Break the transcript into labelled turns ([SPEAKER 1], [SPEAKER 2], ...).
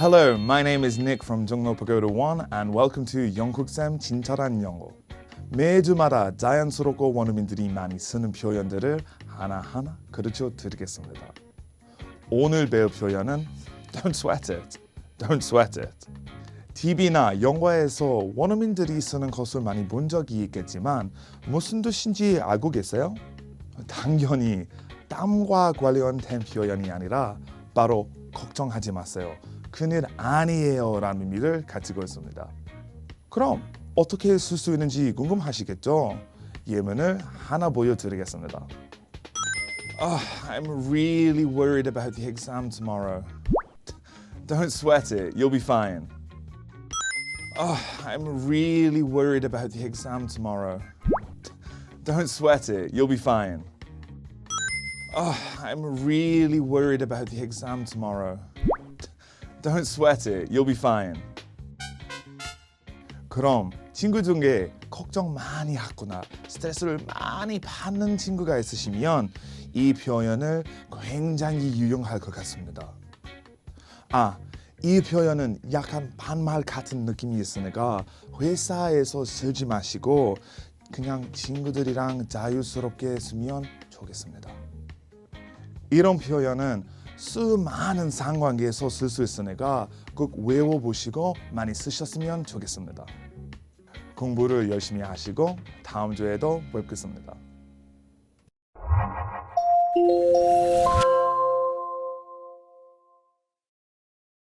[SPEAKER 1] Hello, my name is Nick from Jongno Pagoda 1 and welcome to 영국쌤 진짜란 영어. 매주마다 자연스럽고 원어민들이 많이 쓰는 표현들을 하나하나 가르쳐 드리겠습니다. 오늘 배울 표현은 Don't sweat it. Don't sweat it. TV나 영화에서 원어민들이 쓰는 것을 많이 본 적이 있겠지만 무슨 뜻인지 알고 계세요? 당연히 땀과 관련된 표현이 아니라 바로 걱정하지 마세요. 큰일 아니에요 라는 의미를 가지고 있습니다. 그럼 어떻게 쓸 수 있는지 궁금하시겠죠? 예문을 하나 보여드리겠습니다. Ah, I'm really worried about the exam tomorrow. Don't sweat it, you'll be fine. Ah, I'm really worried about the exam tomorrow. Don't sweat it, you'll be fine. Ah, I'm really worried about the exam tomorrow. Don't sweat it, you'll be fine. 그럼 친구 중에 걱정 많이 하거나 스트레스를 많이 받는 친구가 있으시면 이 표현을 굉장히 유용할 것 같습니다. 아, 이 표현은 약간 반말 같은 느낌이 있으니까 회사에서 쓰지 마시고 그냥 친구들이랑 자유스럽게 쓰면 좋겠습니다. 이런 표현은 수많은 상관계에서 쓸 수 있으니까 꼭 외워보시고 많이 쓰셨으면 좋겠습니다. 공부를 열심히 하시고 다음 주에도 뵙겠습니다.